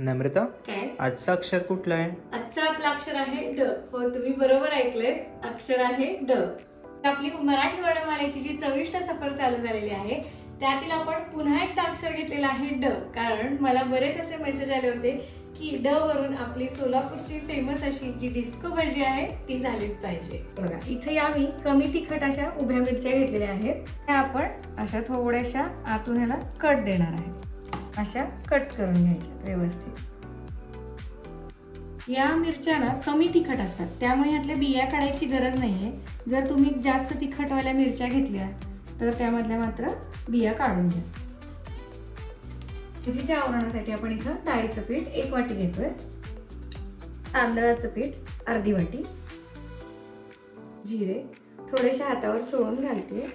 नम्रता काय? आजचा अक्षर कुठला आहे? आजचं आपलं अक्षर आहे ड. हो तुम्ही बरोबर ऐकलंय. अक्षर आहे ड. आपली मराठी वर्णमालेची जी चविष्ट सफर चालू झालेली आहे त्यातील आपण पुन्हा एकदा अक्षर घेतलेलं आहे ड. कारण मला बरेच असे मेसेज आले होते की ड वरून आपली सोलापूरची फेमस अशी जी डिस्को भाजी आहे ती झालीच पाहिजे. बघा इथे आम्ही कमी तिखट अशा उभ्या मिरच्या घेतलेल्या आहेत. त्या आपण अशा थोड्याशा आतून ह्याला कट देणार आहे. अशा कट करून घ्यायच्या व्यवस्थित. या मिरच्या ना कमी तिखट असतात. त्यामुळे यातल्या बिया काढायची गरज नाहीये. जर तुम्ही जास्त तिखटवाल्या मिरच्या घेतल्या तर त्यामधल्या मात्र बिया काढून घ्या. भजीच्या आवरणासाठी आपण इथं डाळीचं पीठ एक वाटी घेतोय. तांदळाचं पीठ अर्धी वाटी. जिरे थोडेसे हातावर चोळून घालते.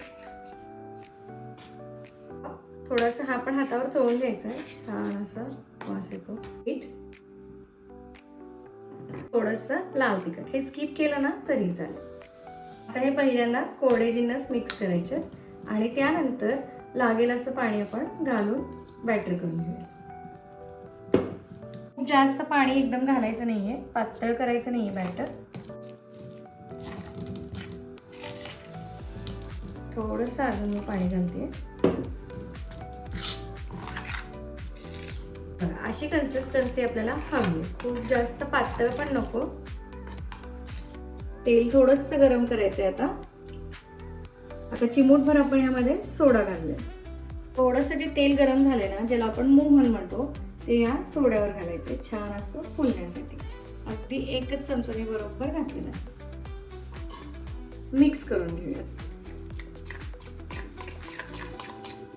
थोडासा हा पण हातावर चोळून घ्यायचा आहे. छान असा वास येतो. पीठ थोडस लाल तिखट. हे स्किप केलं ना तरी चालेल. आता हे पहिल्यांदा कोरडे जिन्नस मिक्स करायचे. आणि त्यानंतर लागेल असं पाणी आपण घालून बॅटर करून घेऊया. खूप जास्त पाणी एकदम घालायचं नाही आहे पातळ करायचं नाही आहे बॅटर थोडंसं अजून मी पाणी घालते. अशी कन्सिस्टन्सी आपल्याला हवी. खूप जास्त पातळ पण नको. तेल थोडंसं गरम करायचं आहे आता. आता चिमूटभर आपण यामध्ये सोडा घालूया. थोडंसं जे तेल गरम झालंय ना ज्याला आपण मोहन म्हणतो ते या सोड्यावर घालायचे छान असं फुलण्यासाठी. अगदी एकच चमचा मी बरोबर घातलेला आहे. मिक्स करून घेऊयात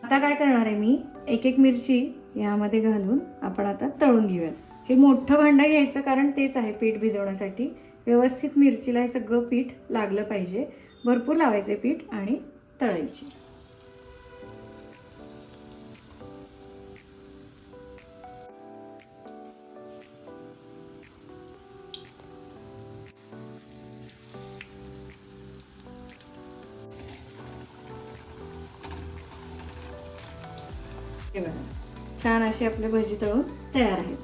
आता काय करणार आहे मी? एक एक मिरची यामध्ये घालून आपण आता तळून घेऊयात. हे मोठं भांडं घ्यायचं कारण तेच आहे पीठ भिजवण्यासाठी. व्यवस्थित मिरचीला हे सगळं पीठ लागलं पाहिजे. भरपूर लावायचे पीठ आणि तळायची. बघा. छान अशी आपली भजी तळून तयार आहेत.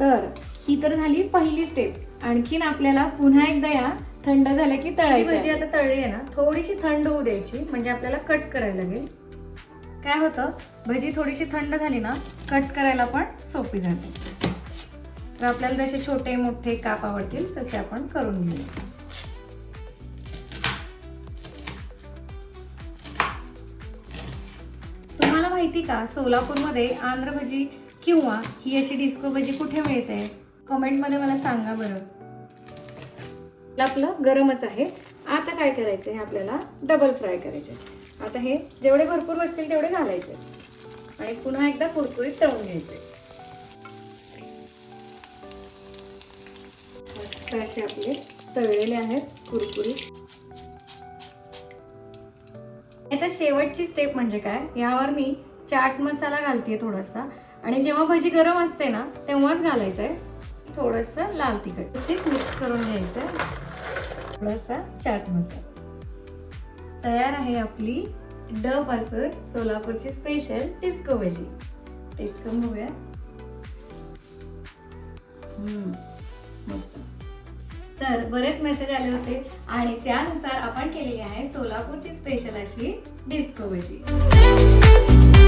तर ही तर झाली पहिली स्टेप आणखीन आपल्याला पुन्हा एकदा या थंड झाल्या की तळायची भजी आता तळली आहे ना थोडीशी थंड होऊ द्यायची म्हणजे आपल्याला कट करायला लागेल. काय होतं? भजी थोडीशी थंड झाली ना कट करायला पण सोपी जाते तर आपल्याला जसे छोटे मोठे काप आवडतील तसे आपण करून घेऊया. तुम्हाला माहिती का सोलापूरमध्ये आंध्र भजी किंवा ही अशी डिस्को भजी कुठे मिळते? कमेंटमध्ये मला सांगा बरं. आपलं गरमच आहे. आता काय करायचं आहे? आपल्याला डबल फ्राय करायचे. आता हे जेवढे भरपूर बसतील तेवढे घालायचे. आणि पुन्हा एकदा कुरकुरीत तळून घ्यायचे. मस्त असे आपले तळलेले आहेत कुरकुरीत. आता शेवटची स्टेप म्हणजे काय? यावर मी चाट मसाला घालते थोडासा. आणि जेव्हा भजी गरम असते ना तेव्हाच घालायचं आहे थोडस लाल तिखट. तेच मिक्स करून घ्यायचं थोडासा चाट मसाला. तयार आहे आपली ड पासून सोलापूरची स्पेशल डिस्को भजी. टेस्ट करून बघूया. मस्त. तर बरेच मेसेज आले होते आणि त्यानुसार आपण केलेली आहे सोलापूरची स्पेशल अशी डिस्को भजी